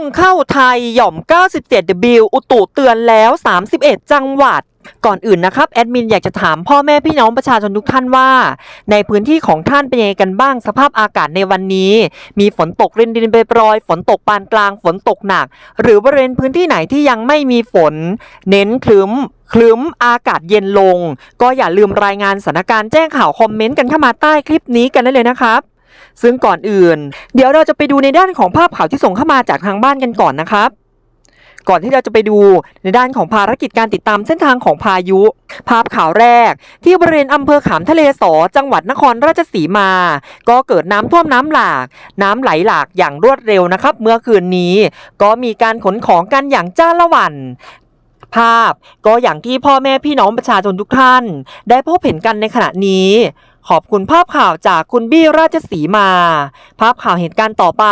งเข้าไทยหย่อม 97W อุตุเตือนแล้ว 31 จังหวัดก่อนอื่นนะครับแอดมินอยากจะถามพ่อแม่พี่น้องประชาชนทุกท่านว่า ในพื้นที่ของท่านเป็นยังไงกันบ้างสภาพอากาศในวันนี้ มีฝนตกรินดินไปปรอย ฝนตกปานกลางฝนตกหนัก หรือบริเวณพื้นที่ไหนที่ยังไม่มีฝน เน้นคลึ้มคลึ้มอากาศเย็นลง ก็อย่าลืมรายงานสถานการณ์แจ้งข่าวคอมเมนต์กันเข้ามาใต้คลิปนี้กันได้เลยนะครับ ซึ่งก่อนอื่น เดี๋ยวเราจะไปดูในด้านของภาพข่าวที่ส่งเข้ามาจากทางบ้านกันก่อนนะครับ ก่อนที่เราจะไปดูในด้านของภารกิจการติดตามเส้นทางของพายุ ภาพข่าวแรก ที่บริเวณอำเภอขามทะเลสอจังหวัดนครราชสีมา ก็เกิดน้ำท่วมน้ำหลาก น้ำไหลหลากอย่างรวดเร็วนะครับ เมื่อคืนนี้ก็มีการขนของกันอย่างจ้าละวันภาพก็อย่างที่พ่อแม่พี่น้องประชาชนทุกท่าน ได้พบเห็นกันในขณะนี้ ขอบคุณภาพข่าวจากคุณบี้ราชสีมา ภาพข่าวเหตุการณ์ต่อไป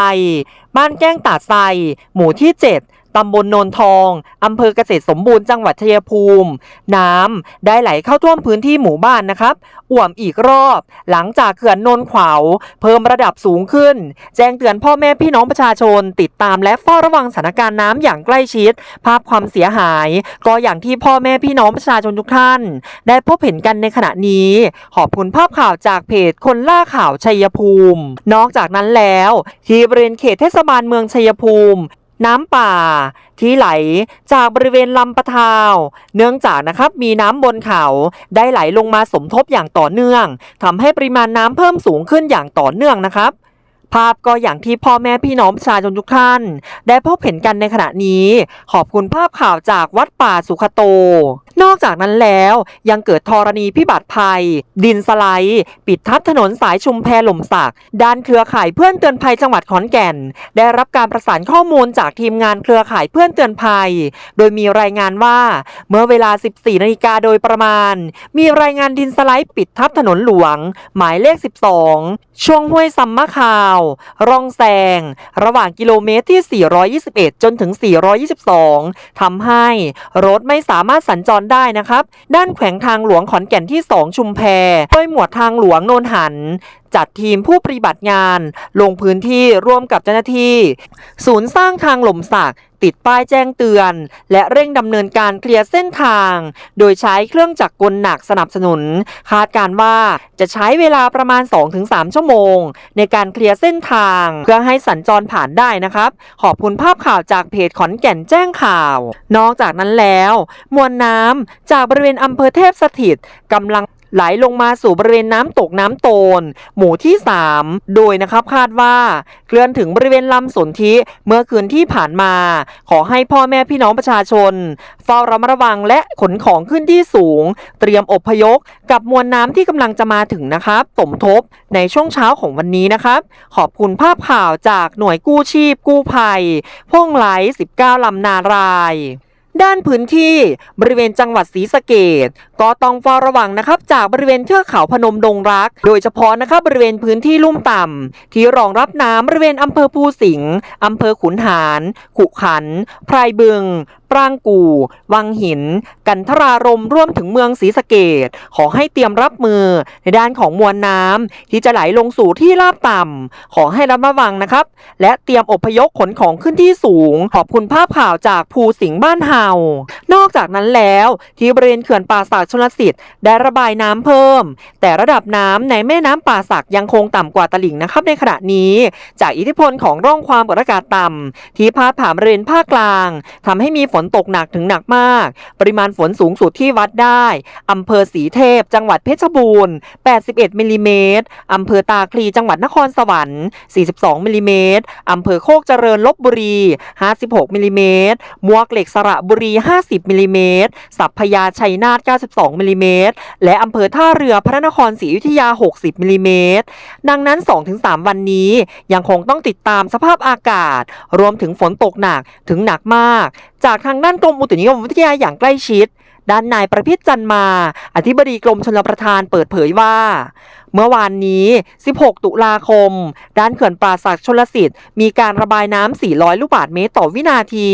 บ้านแก้งตาดไซ หมู่ที่ 7 ตำบลโนนทอง อำเภอเกษตรสมบูรณ์จังหวัดชัยภูมิ น้ำได้ไหลเข้าท่วมพื้นที่หมู่บ้านนะครับ อ่วมอีกรอบ หลังจากเขื่อนนนขวาว เพิ่มระดับสูงขึ้น แจ้งเตือนพ่อแม่พี่น้องประชาชน ติดตามและเฝ้าระวังสถานการณ์น้ำอย่างใกล้ชิด ภาพความเสียหาย ก็อย่างที่พ่อแม่พี่น้องประชาชนทุกท่าน ได้พบเห็นกันในขณะนี้ ขอบคุณภาพข่าวจากเพจคนล่าข่าวชัยภูมิ นอกจากนั้นแล้ว ที่บริเวณเขตเทศบาลเมืองชัยภูมิ น้ำป่า ที่ไหลจากบริเวณลำปะทาว เนื่องจากนะครับมีน้ำบนเขาได้ไหลลงมาสมทบอย่างต่อเนื่องทำให้ปริมาณน้ำเพิ่มสูงขึ้นอย่างต่อเนื่องนะครับ ภาพก็อย่างที่พ่อแม่พี่น้องประชาชนทุกท่าน ได้พบเห็นกันในขณะนี้ ขอบคุณภาพข่าวจากวัดป่าสุขโต นอกจากนั้นแล้วยังเกิดธรณีพิบัติภัย ดินสไลด์ปิดทับถนนสายชุมแพหล่มสักด้านเครือข่ายเพื่อนเตือนภัยจังหวัดขอนแก่น ได้รับการประสานข้อมูลจากทีมงานเครือข่ายเพื่อนเตือนภัย โดยมีรายงานว่า เมื่อเวลา 14นาฬิกาโดยประมาณ มีรายงานดินสไลด์ปิดทับถนนหลวง หมายเลข 12 ช่วงห้วยซัมมะคาว ร่องแซง ระหว่างกิโลเมตรที่ 421 จนถึง 422ทำให้รถไม่สามารถสัญจรได้นะครับ ด้านแขวงทางหลวงขอนแก่นที่ 2 ชุมแพ โดยหมวดทางหลวงโนนหันจัดทีมผู้ปฏิบัติงาน ลงพื้นที่ร่วมกับเจ้าหน้าที่ ศูนย์สร้างทางหล่มสักติดป้ายแจ้งเตือน และเร่งดำเนินการเคลียร์เส้นทาง โดยใช้เครื่องจักรกลหนักสนับสนุน คาดการณ์ว่าจะใช้เวลาประมาณ 2-3 ชั่วโมง ในการเคลียร์เส้นทาง เพื่อให้สัญจรผ่านได้นะครับ ขอบคุณภาพข่าวจากเพจขอนแก่นแจ้งข่าว นอกจากนั้นแล้ว มวลน้ำจากบริเวณอำเภอเทพสถิตกำลัง ไหลลงมาสู่บริเวณน้ำตกน้ำโตน หมู่ที่ 3 โดยนะครับคาดว่าเคลื่อนถึงบริเวณลำสนธิเมื่อคืนที่ผ่านมา ขอให้พ่อแม่พี่น้องประชาชน เฝ้าระมัดระวังและขนของขึ้นที่สูง เตรียมอพยพกับมวลน้ำที่กำลังจะมาถึงนะครับสมทบในช่วงเช้าของวันนี้นะครับ ขอบคุณภาพข่าวจากหน่วยกู้ชีพ กู้ภัยพ่งไหล 19 ลำนาราย ด้านพื้นที่บริเวณจังหวัดศรีสะเกดก็ต้องเฝ้าระวังนะครับจากบริเวณเทือกเขาพนมดงรัก โดยเฉพาะนะครับบริเวณพื้นที่ลุ่มต่ำที่รองรับน้ำบริเวณอำเภอภูสิงห์อำเภอขุนหาร ขุขันไพรบึง ปรางกู่ วังหิน กันทรารมร่วมถึงเมืองศรีสะเกดขอให้เตรียมรับมือในด้านของมวลน้ำที่จะไหลลงสู่ที่ราบต่ำขอให้ระมัดระวังนะครับ และเตรียมอพยพขนของขึ้นที่สูง ขอบคุณภาพข่าวจากภูสิงห์บ้านเฮานอกจากนั้นแล้วที่บริเวณเขื่อนป่าสักชลสิทธิ์ได้ระบายน้ำเพิ่ม แต่ระดับน้ำในแม่น้ำป่าสักยังคงต่ำกว่าตลิ่งนะครับในขณะนี้ จากอิทธิพลของร่องความกดอากาศต่ำที่พาดผ่านบริเวณภาคกลางทำให้มีฝนนตกหนักถึงหนักมาก ปริมาณฝนสูงสุดที่วัดได้ อำเภอสีเทพ จังหวัดเพชรบูรณ์ 81มิลลิเมตรอำเภอตาคลี จังหวัดนครสวรรค์ 42มิลลิเมตรอำเภอโคกเจริญลบบุรี 56มิลลิเมตรมวกเหล็กสระบุรี 50มิลลิเมตรสัพพยาชัยนาท92มิลลิเมตรและอำเภอท่าเรือพระนครศรีอยุธยา 60มิลลิเมตรดังนั้น 2-3 วันนี้ยังคงต้องติดตามสภาพอากาศ รวมถึงฝนตกหนักถึงหนักมาก จากทางด้านกรมอุตุนิยมวิทยาอย่างใกล้ชิด ด้านนายประพิษจันมา อธิบดีกรมชลประทานเปิดเผยว่า เมื่อวานนี้ 16 ตุลาคม ด้านเขื่อนป่าสักชลสิทธิ์มีการระบายน้ำ 400 ลูกบาศก์เมตรต่อวินาที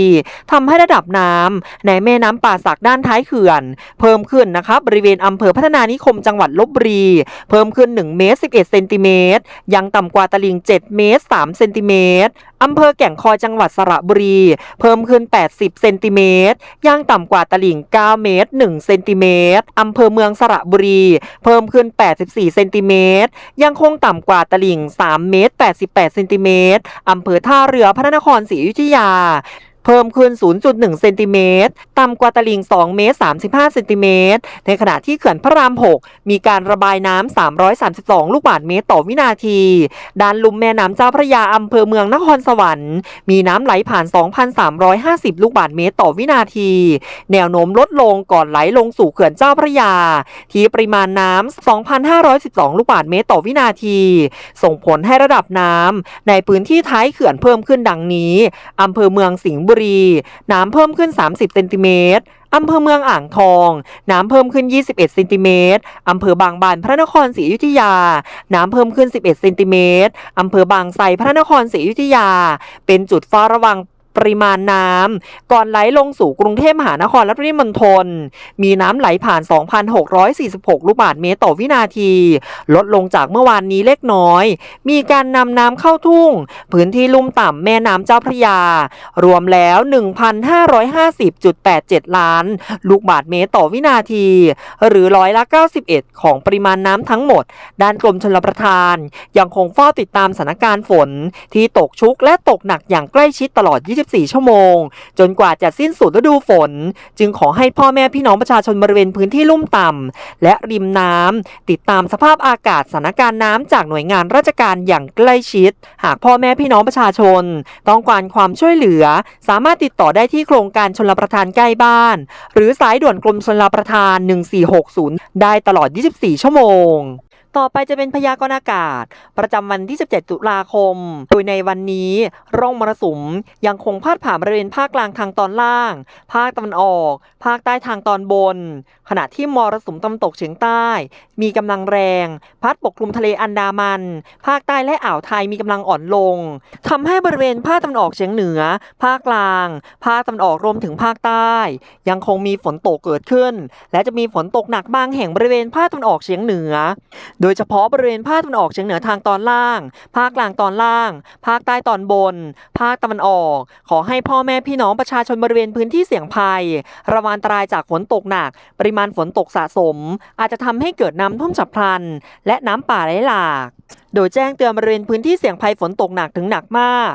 ทำให้ระดับน้ำในแม่น้ำป่าสักด้านท้ายเขื่อน เพิ่มขึ้นนะครับบริเวณอำเภอพัฒนานิคมจังหวัดลบบุรี เพิ่มขึ้น 1 เมตร 11 เซนติเมตร ยังต่ำกว่าตลิ่ง 7 เมตร 3 เซนติเมตร อำเภอแก่งคอยจังหวัดสระบุรี เพิ่มขึ้น 80 เซนติเมตรยังต่ำกว่าตลิ่ง 9 เมตร 1 เซนติเมตรอำเภอเมืองสระบุรี เพิ่มขึ้น 84 เซนติเมตรยังคงต่ำกว่าตลิ่ง 3 เมตร 88 เซนติเมตรอำเภอท่าเรือพระนครศรีอยุธยา เพิ่มขึ้น 0.1 เซนติเมตร ต่ำกว่าตลิ่ง 2 เมตร 35 เซนติเมตร ในขณะที่เขื่อนพระราม 6 มีการระบายน้ำ 332 ลูกบาศก์เมตรต่อวินาที ด้านลุ่มแม่น้ำเจ้าพระยาอำเภอเมืองนครสวรรค์ มีน้ำไหลผ่าน 2,350 ลูกบาศก์เมตรต่อวินาที แนวโน้มลดลงก่อนไหลลงสู่เขื่อนเจ้าพระยา ที่ปริมาณน้ำ 2,512 ลูกบาศก์เมตรต่อวินาที ส่งผลให้ระดับน้ำในพื้นที่ท้ายเขื่อนเพิ่มขึ้นดังนี้อำเภอเมืองสิงห์บุรี น้ำเพิ่มขึ้น 30 เซนติเมตรอำเภอเมืองอ่างทอง น้ำเพิ่มขึ้น 21 เซนติเมตรอำเภอบางบานพระนครศรีอยุธยา น้ำเพิ่มขึ้น 11 เซนติเมตรอำเภอบางไทรพระนครศรีอยุธยา เป็นจุดเฝ้าระวัง ปริมาณน้ำก่อนไหลลงสู่กรุงเทพมหานครและปริมณฑลมีน้ำไหลผ่าน 2,646 ลูกบาศก์เมตรต่อวินาที ลดลงจากเมื่อวานนี้เล็กน้อย มีการนำน้ำเข้าทุ่ง พื้นที่ลุ่มต่ำแม่น้ำเจ้าพระยา รวมแล้ว 1,550.87 ล้าน ลูกบาศก์เมตรต่อวินาที หรือร้อยละ 91 ของปริมาณน้ำทั้งหมด ด้านกรมชลประทาน ยังคงเฝ้าติดตามสถานการณ์ฝนที่ตกชุกและตกหนักอย่างใกล้ชิดตลอด24 ชั่วโมง จนกว่าจะสิ้นสุดฤดูฝน จึงขอให้พ่อแม่พี่น้องประชาชนบริเวณพื้นที่ลุ่มต่ำและริมน้ำติดตามสภาพอากาศสถานการณ์น้ำจากหน่วยงานราชการอย่างใกล้ชิด หากพ่อแม่พี่น้องประชาชน ต้องการความช่วยเหลือ สามารถติดต่อได้ที่โครงการชลประทานใกล้บ้าน หรือสายด่วนกรมชลประทาน 1460 ได้ตลอด 24 ชั่วโมง ต่อไปจะเป็นพยากรณ์อากาศ ประจำวันที่ 17 ตุลาคม โดยในวันนี้ ร่องมรสุมยังคงพาดผ่านบริเวณภาคกลางทางตอนล่าง ภาคตะวันออก ภาคใต้ทางตอนบน ขณะที่มรสุมตะวันตกเฉียงใต้ มีกำลังแรง พัดปกคลุมทะเลอันดามัน ภาคใต้และอ่าวไทยมีกำลังอ่อนลงทำให้บริเวณภาคตะวันออกเฉียงเหนือ ภาคกลาง ภาคตะวันออกรวมถึงภาคใต้ ยังคงมีฝนตกเกิดขึ้น และจะมีฝนตกหนักบางแห่งบริเวณภาคตะวันออกเฉียงเหนือโดยเฉพาะบริเวณภาคตะวันออกเฉียงเหนือทางตอนล่าง ภาคกลางตอนล่าง ภาคใต้ตอนบน ภาคตะวันออก ขอให้พ่อแม่พี่น้องประชาชนบริเวณพื้นที่เสี่ยงภัย ระวังอันตรายจากฝนตกหนัก ปริมาณฝนตกสะสม อาจจะทำให้เกิดน้ำท่วมฉับพลัน และน้ำป่าไหลหลาก โดยแจ้งเตือนบริเวณพื้นที่เสี่ยงภัยฝนตกหนักถึงหนักมาก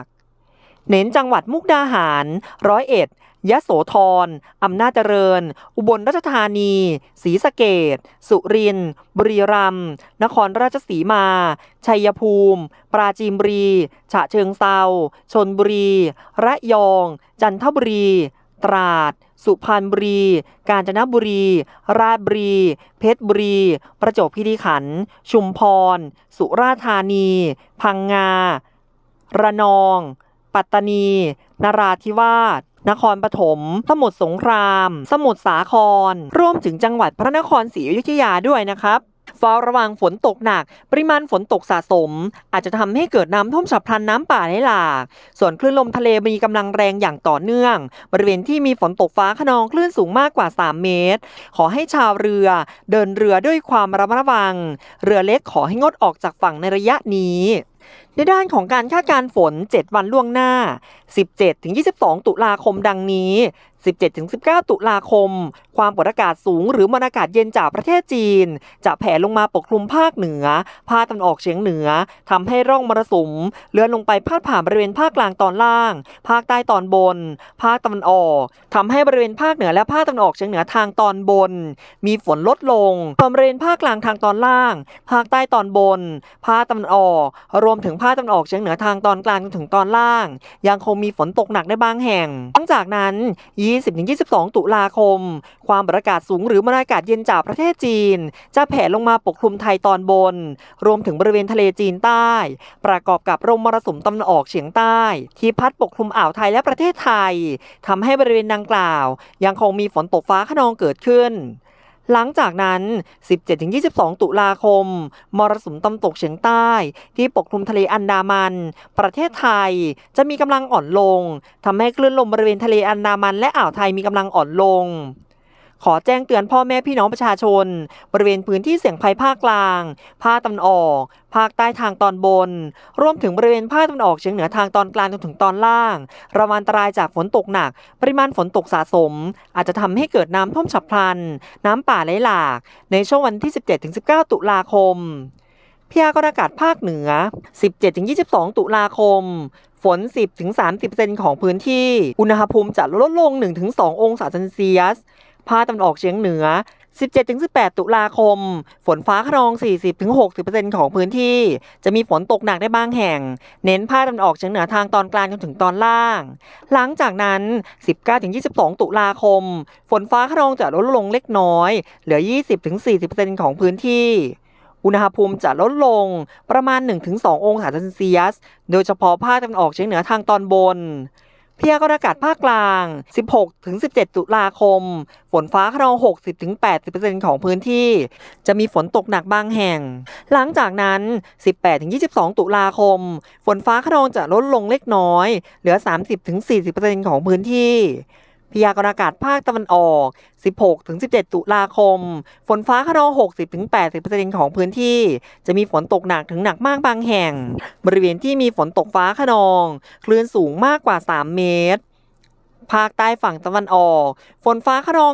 เน้นจังหวัดมุกดาหารร้อยเอ็ด ยะโสธรอำนาจเจริญ อุบลราชธานีศรีสะเกดสุรินทร์บุรีรัมย์นครราชสีมา ชัยภูมิ ปราจีนบุรี ฉะเชิงเซาชนบุรี ระยอง จันทบุรี ตราด สุพรรณบุรี กาญจนบุรี ราชบุรี เพชรบุรี ประจวบคีรีขันธ์ชุมพร สุราษฎร์ธานี พังงา ระนอง ปัตตานี นราธิวาส นครปฐม สมุทรสงคราม สมุทรสาคร รวมถึงจังหวัดพระนครศรีอยุธยาด้วยนะครับเฝ้าระวังฝนตกหนัก ปริมาณฝนตกสะสม อาจจะทำให้เกิดน้ำท่วมฉับพลันน้ำป่าไหลหลาก ส่วนคลื่นลมทะเลมีกำลังแรงอย่างต่อเนื่อง บริเวณที่มีฝนตกฟ้าขนองคลื่นสูงมากกว่า 3 เมตร ขอให้ชาวเรือ เดินเรือด้วยความระมัดระวัง เรือเล็กขอให้งดออกจากฝั่งในระยะนี้ ในด้านของการคาดการฝน 7 วันล่วงหน้า 17-22 ตุลาคมดังนี้ 17-19 ตุลาคม ความกดอากาศสูงหรือมวลอากาศเย็นจากประเทศจีน จะแผ่ลงมาปกคลุมภาคเหนือ ภาคตะวันออกเฉียงเหนือทำให้ร่องมรสุมเลื่อนลงไปพาดผ่านบริเวณภาคกลางตอนล่าง ภาคใต้ตอนบน ภาคตะวันออกทำให้บริเวณภาคเหนือและภาคตะวันออกเฉียงเหนือทางตอนบน มีฝนลดลงส่วนบริเวณภาคกลางทางตอนล่าง ภาคใต้ตอนบน ภาคตะวันออก รวมถึงภาคตะวันออกเฉียงเหนือทางตอนกลางจนถึงตอนล่าง ยังคงมีฝนตกหนักในบางแห่งหลังจากนั้น20-22 ตุลาคม ความกดอากาศสูงหรือมวลอากาศเย็นจากประเทศจีน จะแผ่ลงมาปกคลุมไทยตอนบน รวมถึงบริเวณทะเลจีนใต้ ประกอบกับลมมรสุมตะวันออกเฉียงใต้ ที่พัดปกคลุมอ่าวไทยและประเทศไทยทำให้บริเวณดังกล่าว ยังคงมีฝนตกฟ้าขนองเกิดขึ้น หลังจากนั้น 17-22 ตุลาคม มรสุมตะวันตกเฉียงใต้ ที่ปกคลุมทะเลอันดามัน ประเทศไทยจะมีกำลังอ่อนลงทำให้คลื่นลมบริเวณทะเลอันดามันและอ่าวไทยมีกำลังอ่อนลง ขอแจ้งเตือนพ่อแม่พี่น้องประชาชน บริเวณพื้นที่เสี่ยงภัยภาคกลาง ภาคตะวันออก ภาคใต้ทางตอนบน รวมถึงบริเวณภาคตะวันออกเฉียงเหนือทางตอนกลางจนถึงตอนล่าง ระวังอันตรายจากฝนตกหนัก ปริมาณฝนตกสะสม อาจจะทำให้เกิดน้ำท่วมฉับพลัน น้ำป่าไหลหลาก ในช่วงวันที่ 17-19 ตุลาคมพยากรณ์อากาศภาคเหนือ 17-22 ตุลาคม ฝน 10-30%ของพื้นที่ อุณหภูมิจะลดลง 1-2 องศาเซนเซียส ภาคตะวันออกเฉียงเหนือ 17-18 ตุลาคม ฝนฟ้าขนอง 40-60%ของพื้นที่ จะมีฝนตกหนักได้บางแห่ง เน้นภาคตะวันออกเฉียงเหนือทางตอนกลางจนถึงตอนล่าง หลังจากนั้น 19-22 ตุลาคม ฝนฟ้าขนองจะลดลงเล็กน้อย เหลือ 20-40%ของพื้นที่อุณหภูมิจะลดลงประมาณ 1-2 องศาเซนเซียส โดยเฉพาะภาคตะวันออกเฉียงเหนือทางตอนบน พยากรณ์อากาศภาคกลาง 16-17 ตุลาคม ฝนฟ้าขนอง 60-80%ของพื้นที่ จะมีฝนตกหนักบางแห่ง หลังจากนั้น 18-22 ตุลาคม ฝนฟ้าขนองจะลดลงเล็กน้อย เหลือ 30-40%ของพื้นที่ พยากรณ์อากาศภาคตะวันออก 16-17 ตุลาคม ฝนฟ้าขนอง 60-80%ของพื้นที่ จะมีฝนตกหนักถึงหนักมากบางแห่ง บริเวณที่มีฝนตกฟ้าขนอง คลื่นสูงมากกว่า 3 เมตร ภาคใต้ฝั่งตะวันออก ฝนฟ้าขนอง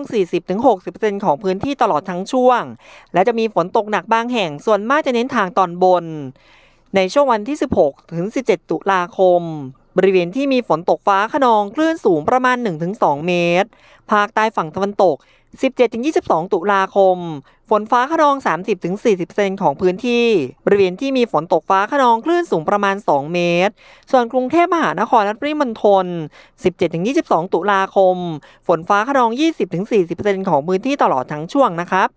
40-60%ของพื้นที่ตลอดทั้งช่วง และจะมีฝนตกหนักบางแห่ง ส่วนมากจะเน้นทางตอนบน ในช่วงวันที่ 16-17 ตุลาคม บริเวณที่มีฝนตกฟ้าขนองคลื่นสูงประมาณ 1-2 เมตร ภาคใต้ฝั่งตะวันตก 17-22 ตุลาคม ฝนฟ้าขนอง 30-40%ของพื้นที่ บริเวณที่มีฝนตกฟ้าขนองคลื่นสูงประมาณ 2 เมตร ส่วนกรุงเทพมหานครและปริมณฑล 17-22 ตุลาคม ฝนฟ้าขนอง 20-40%ของพื้นที่ตลอดทั้งช่วงนะครับ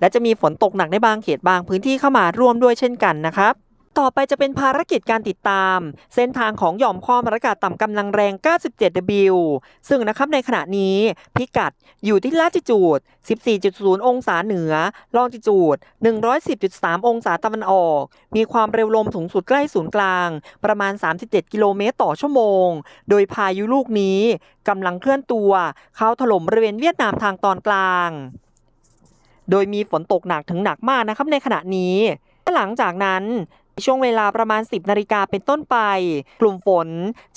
และจะมีฝนตกหนักในบางเขตบางพื้นที่เข้ามาร่วมด้วยเช่นกันนะครับ ต่อไปจะเป็นภารกิจการติดตาม เส้นทางของหย่อมความอากาศต่ำกำลังแรง 97 W ซึ่งนะครับในขณะนี้พิกัดอยู่ที่ลาติจูด 14.0 องศาเหนือ ลองจิจูด 110.3 องศาตะวันออก มีความเร็วลมสูงสุดใกล้ศูนย์กลาง ประมาณ 37 กิโลเมตรต่อชั่วโมง โดยพายุลูกนี้กำลังเคลื่อนตัว เข้าถล่มบริเวณเวียดนามทางตอนกลาง โดยมีฝนตกหนักถึงหนักมากนะครับในขณะนี้หลังจากนั้น ช่วงเวลาประมาณ 10 นาฬิกาเป็นต้นไป กลุ่มฝน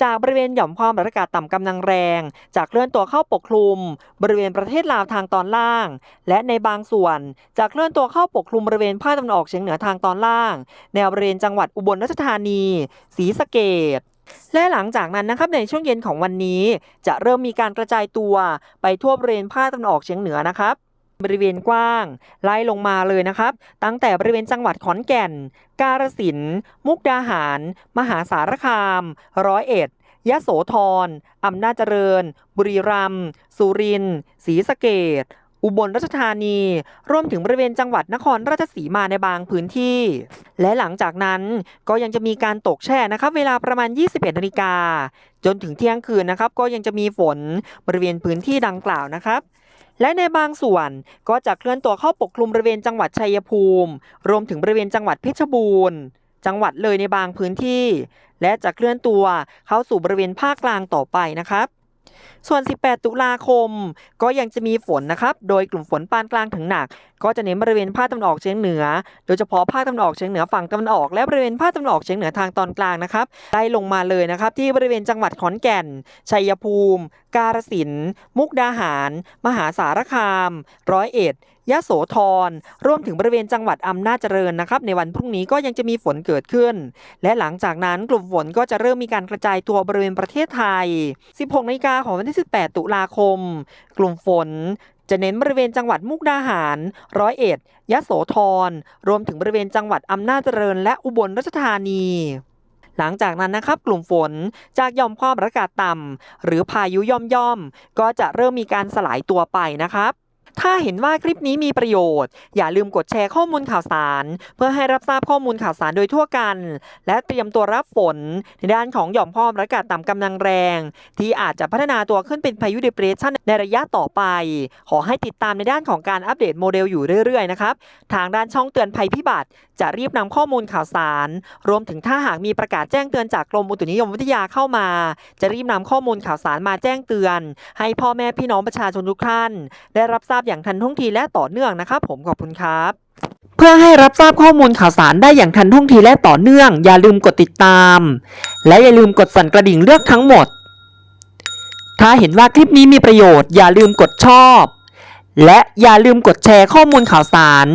จากบริเวณหย่อมความกดอากาศต่ำกำลังแรง จากเคลื่อนตัวเข้าปกคลุม บริเวณประเทศลาวทางตอนล่าง และในบางส่วนจะเคลื่อนตัวเข้าปกคลุมบริเวณภาคตะวันออกเฉียงเหนือทางตอนล่าง แนวบริเวณจังหวัดอุบลราชธานีศรีสะเกษและหลังจากนั้นนะครับในช่วงเย็นของวันนี้ จะเริ่มมีการกระจายตัวไปทั่วบริเวณภาคตะวันออกเฉียงเหนือนะครับ บริเวณกว้าง ไล่ลงมาเลยนะครับ ตั้งแต่บริเวณจังหวัดขอนแก่น กาฬสินธุ์มุกดาหาร มหาสารคาม ร้อยเอ็ดยะโสธรอำนาจเจริญ บุรีรัมย์สุรินทร์ศรีสะเกษอุบลราชธานี รวมถึงบริเวณจังหวัดนครราชสีมาในบางพื้นที่ และหลังจากนั้นก็ยังจะมีการตกแช่นะครับ เวลาประมาณ 21นาฬิกาจนถึงเที่ยงคืนนะครับ ก็ยังจะมีฝนบริเวณพื้นที่ดังกล่าวนะครับ และในบางส่วนก็จะเคลื่อนตัวเข้าปกคลุมบริเวณจังหวัดชัยภูมิ รวมถึงบริเวณจังหวัดเพชรบูรณ์ จังหวัดเลยในบางพื้นที่ และจะเคลื่อนตัวเข้าสู่บริเวณภาคกลางต่อไปนะครับ ส่วน 18 ตุลาคม ก็ยังจะมีฝนนะครับ โดยกลุ่มฝนปานกลางถึงหนัก ก็จะเน้นบริเวณภาคตะวันออกเฉียงเหนือ โดยเฉพาะภาคตะวันออกเฉียงเหนือฝั่งตะวันออกและบริเวณภาคตะวันออกเฉียงเหนือทางตอนกลางนะครับไล่ลงมาเลยนะครับ ที่บริเวณจังหวัดขอนแก่น ชัยภูมิ กาฬสินธุ์มุกดาหาร มหาสารคาม ร้อยเอ็ดยะโสธรรวมถึงบริเวณจังหวัดอำนาจเจริญนะครับ ในวันพรุ่งนี้ก็ยังจะมีฝนเกิดขึ้น และหลังจากนั้นกลุ่มฝนก็จะเริ่มมีการกระจายตัวบริเวณประเทศไทย 16นาฬิกาของวันที่ 18 ตุลาคม กลุ่มฝนจะเน้นบริเวณจังหวัดมุกดาหาร ร้อยเอ็ด ยะโสธร รวมถึงบริเวณจังหวัดอำนาจเจริญ และอุบลราชธานี หลังจากนั้นนะครับ กลุ่มฝนจากย่อมความกดอากาศต่ำหรือพายุย่อมย่อมๆก็จะเริ่มมีการสลายตัวไปนะครับ ถ้าเห็นว่าคลิปนี้มีประโยชน์ อย่าลืมกดแชร์ข้อมูลข่าวสาร เพื่อให้รับทราบข้อมูลข่าวสารโดยทั่วกัน และเตรียมตัวรับฝน ในด้านของหย่อมความกดอากาศต่ำกำลังแรง ที่อาจจะพัฒนาตัวขึ้นเป็นพายุเดเปรสชันในระยะต่อไป ขอให้ติดตามในด้านของการอัปเดตโมเดลอยู่เรื่อยๆนะครับทางด้านช่องเตือนภัยพิบัติ จะรีบนำข้อมูลข่าวสาร รวมถึงถ้าหากมีประกาศแจ้งเตือนจากกรมอุตุนิยมวิทยาเข้ามา จะรีบนำข้อมูลข่าวสารมาแจ้งเตือน ให้พ่อแม่พี่น้องประชาชนทุกท่าน ได้รับทราบอย่างทันท่วงทีและต่อเนื่องนะครับผมขอบคุณครับ เพื่อให้รับทราบข้อมูลข่าวสารได้อย่างทันท่วงทีและต่อเนื่อง อย่าลืมกดติดตาม และอย่าลืมกดสั่นกระดิ่งเลือกทั้งหมด ถ้าเห็นว่าคลิปนี้มีประโยชน์อย่าลืมกดชอบ และอย่าลืมกดแชร์ข้อมูลข่าวสาร